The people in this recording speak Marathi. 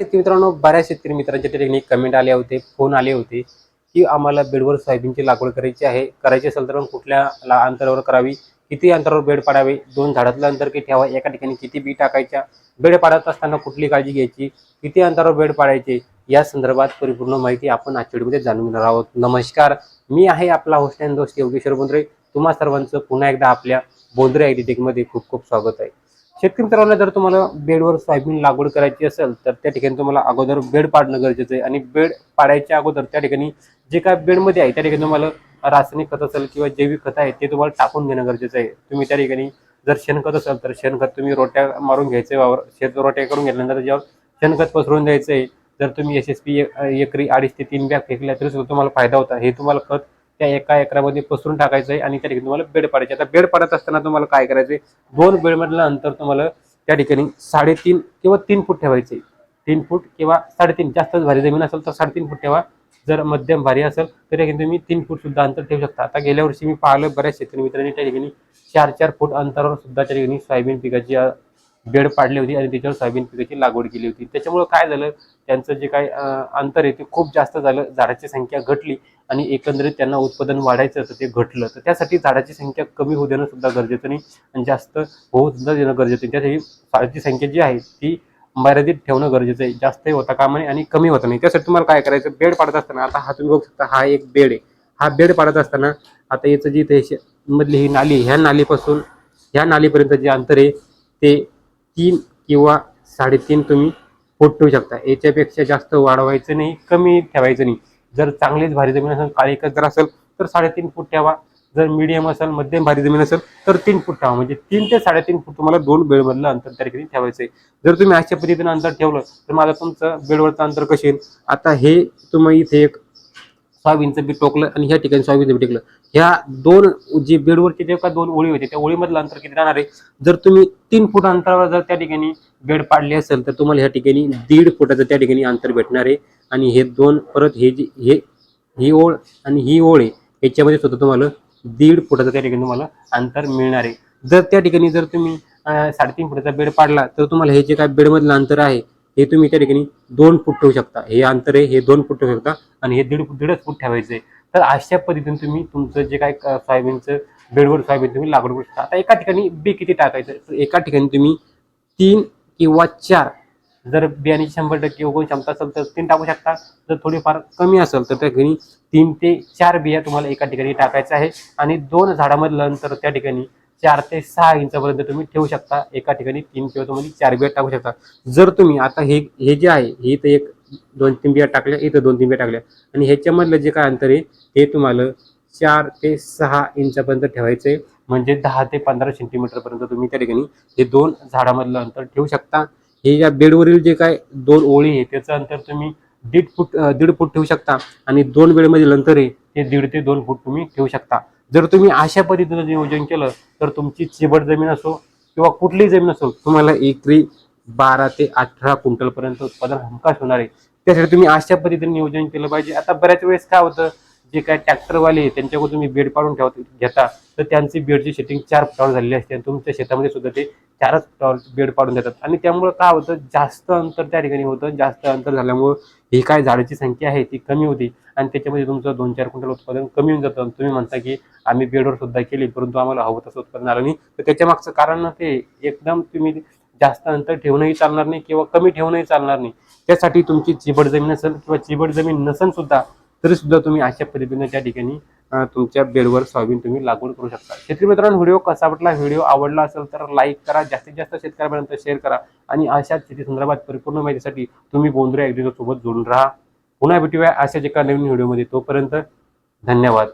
शेतकरी मित्रांनो बऱ्याच शेतकरी मित्रांच्या ठिकाणी कमेंट आले होते फोन आले होते की आम्हाला बेडवर सोयाबीनची लागवड करायची आहे. करायची असेल तर मग कुठल्या अंतरावर करावी? किती अंतरावर बेड पाडावे? दोन झाडातलं अंतर किती ठेवा एका ठिकाणी किती बी टाकायच्या? बेड पाडत असताना कुठली काळजी घ्यायची? किती अंतरावर बेड पाडायचे? या संदर्भात परिपूर्ण माहिती आपण आजच्या व्हिडिओमध्ये जाणून घेणार आहोत. नमस्कार. मी आहे आपला होस्ट अँड दोस्त योगेश्वर बोंद्रे. तुम्हा सर्वांचं पुन्हा एकदा आपल्या बोंद्रे मध्ये खूप खूप स्वागत आहे. शेतकरी मित्रांना जर तुम्हाला बेडवर सोयाबीन लागवड करायची असेल तर त्या ठिकाणी तुम्हाला अगोदर बेड पाडणं गरजेचं आहे. आणि बेड पाडायच्या अगोदर त्या ठिकाणी जे काय बेडमध्ये आहे त्या ठिकाणी तुम्हाला रासायनिक खत असेल किंवा जैविक खत आहे ते तुम्हाला टाकून घेणं गरजेचं आहे. तुम्ही त्या ठिकाणी जर शेणखत असेल तर शेणखत तुम्ही रोट्या मारून घ्यायचं वावर शेत रोट्या करून घेतल्यानंतर त्याच्यावर शेणखत पसरून द्यायचं आहे जर तुम्ही एस एस पी एकरी अडीच ते तीन बॅग फेकल्या तरी सुद्धा तुम्हाला फायदा होता. हे तुम्हाला खत त्या एका एकरामध्ये पसरून टाकायचं आहे आणि त्या ठिकाणी तुम्हाला बेड पाडायचे. आता बेड पाडत असताना तुम्हाला काय करायचं दोन बेडमधलं अंतर तुम्हाला त्या ठिकाणी साडेतीन किंवा तीन फूट ठेवायचे. तीन फूट किंवा साडेतीन जास्तच भारी जमीन असेल तर साडेतीन फूट ठेवा. जर मध्यम भारी असेल तर ठिकाणी तुम्ही तीन फूट सुद्धा अंतर ठेवू शकता. आता गेल्या वर्षी मी पाहिलं बऱ्याच शेतकरी मित्रांनी त्या ठिकाणी चार चार फूट अंतरावर सुद्धा त्या ठिकाणी सोयाबीन पिकाची बेड पाडली होती आणि त्याच्यावर सोयाबीन पिकाची लागवड केली होती. त्याच्यामुळं काय झालं त्यांचं जे काही अंतर आहे ते खूप जास्त झालं. झाडाची संख्या घटली आणि एकंदरीत त्यांना उत्पादन वाढायचं होतं ते घटलं. तर त्यासाठी झाडाची संख्या कमी होऊ देणं सुद्धा गरजेचं नाही आणि जास्त होऊ सुद्धा देणं गरजेचं आहे. त्यासाठी झाडाची संख्या जी आहे ती मर्यादित ठेवणं गरजेचं आहे. जास्तही होता कामा नये आणि कमी होता नाही त्यासाठी तुम्हाला काय करायचं बेड पाडत असताना आता हा तुम्ही बघू शकता हा एक बेड आहे. हा बेड पाडत असताना आता याचं जी शे- मधली ही नाली ह्या नालीपासून ह्या नालीपर्यंत जे अंतर आहे ते तीन किंवा साडेतीन तुम्ही फूट ठेवू शकता. याच्यापेक्षा जास्त वाढवायचं नाही कमी ठेवायचं नाही. जर चांगलीच भारी जमीन असेल काळीकत जर असेल तर साडेतीन फूट ठेवा. जर मीडियम असेल मध्यम भारी जमीन असेल तर तीन फूट ठेवा. म्हणजे तीन ते साडेतीन फूट तुम्हाला दोन बेडमधलं अंतर त्या ठिकाणी ठेवायचं आहे. जर तुम्ही अशा पद्धतीनं अंतर ठेवलं तर माझं तुमचं बेडवरचं अंतर कसे येईल? आता हे तुम्ही इथे एक सोयाबीनचं बी टोकलं आणि ह्या ठिकाणी सोयाबीनचं बी टिकलं. ह्या दोन जे बेडवरचे जे का दोन ओळी होते त्या ओळीमधलं अंतर किती राहणार आहे? जर तुम्ही तीन फूट अंतरावर जर त्या ठिकाणी बेड पाडले असेल तर तुम्हाला ह्या ठिकाणी दीड फुटाचं त्या ठिकाणी अंतर भेटणार आहे. आणि हे दोन परत हे जी हे ही ओळ आणि ही ओळ आहे याच्यामध्ये सुद्धा तुम्हाला दीड फुटाचं त्या ठिकाणी तुम्हाला अंतर मिळणार आहे. जर त्या ठिकाणी जर तुम्ही साडेतीन फुटाचा बेड पाडला तर तुम्हाला हे जे काय बेडमधलं अंतर आहे हे तुम्ही त्या ठिकाणी दोन फूट ठेवू शकता. हे अंतर आहे हे दोन फूट ठेवू शकता आणि हे दीड दीडच फूट ठेवायचं आहे. तर अशा पद्धतीने तुम्ही तुमचं जे काय सोयाबीनचं बेडवर सोयाबीन तुम्ही लागवड करू शकता. आता एका ठिकाणी बी किती टाकायचं? तर एका ठिकाणी तुम्ही तीन किंवा चार जर बियाणे शंभर टक्के उगवून क्षमता असेल तर तीन टाकू शकता. जर थोडीफार कमी असेल तर त्या ठिकाणी तीन ते चार बिया तुम्हाला एका ठिकाणी टाकायचं आहे. आणि दोन झाडामधलं अंतर त्या ठिकाणी चार ते सहा इंचापर्यंत तुम्ही ठेवू शकता. एका ठिकाणी तीन किंवा तुम्ही चार बिया टाकू शकता. जर तुम्ही आता हे हे जे आहे हे तर एक दोन तीन बिया टाकल्या इथं दोन तीन बिया टाकल्या. आणि ह्याच्यामधलं जे काय अंतर आहे हे तुम्हाला चार ते सहा इंचापर्यंत ठेवायचं आहे म्हणजे दहा ते पंधरा सेंटीमीटरपर्यंत तुम्ही त्या ठिकाणी हे दोन झाडामधलं अंतर ठेवू शकता. हे या बेडवरील जे काय दोन ओळी आहे त्याचं अंतर तुम्ही दीड फूट दीड फूट ठेवू शकता. आणि दोन बेडमधील अंतर आहे ते दीड ते दोन फूट तुम्ही ठेवू शकता. जर तुम्ही अशा पद्धतीनं नियोजन केलं तर तुमची चिबट जमीन असो किंवा कुठलीही जमीन असो तुम्हाला एकरी बारा ते अठरा क्विंटलपर्यंत उत्पादन हमखास होणार आहे. त्यासाठी तुम्ही अशा पद्धतीने नियोजन केलं पाहिजे. आता बऱ्याच वेळेस काय होतं जे काय ट्रॅक्टरवाले त्यांच्याकडून तुम्ही बेड पाडून ठेव घेता. तर त्यांची बेडची शेटिंग चार फुटावर झालेली असते आणि तुमच्या शेतामध्ये सुद्धा ते चारच फुटावर बेड पाडून देतात. आणि त्यामुळं काय होतं जास्त अंतर त्या ठिकाणी होतं. जास्त अंतर झाल्यामुळं ही काय झाडाची संख्या आहे ती कमी होती. आणि त्याच्यामध्ये तुमचं दोन चार क्विंटल उत्पादन कमी होऊन जातं. तुम्ही म्हणता की आम्ही बेडवर सुद्धा केली परंतु आम्हाला हवं तसं उत्पादन आलं नाही. तर त्याच्या मागचं कारण ते एकदम तुम्ही जास्त अंतर ठेवणंही चालणार नाही किंवा कमी ठेवणंही चालणार नाही. त्यासाठी तुमची चिबड जमीन असेल किंवा चिबड जमीन नसेल सुद्धा तरी सुद्धा तुम्ही अशा पद्धतीने त्या ठिकाणी तुमच्या बेडवर सोयाबीन तुम्ही लागवड करू शकता. शेतकरी मित्रांनो व्हिडिओ कसा वाटला व्हिडिओ आवडला असेल तर लाईक करा जास्तीत जास्त शेतकऱ्यापर्यंत शेअर करा आणि अशाच शेती संदर्भात परिपूर्ण माहितीसाठी तुम्ही बोंद्रे ॲग्रीच्या सोबत जोडून राहा. पुन्हा भेटूया अशाच एका नवीन व्हिडिओमध्ये. तोपर्यंत धन्यवाद.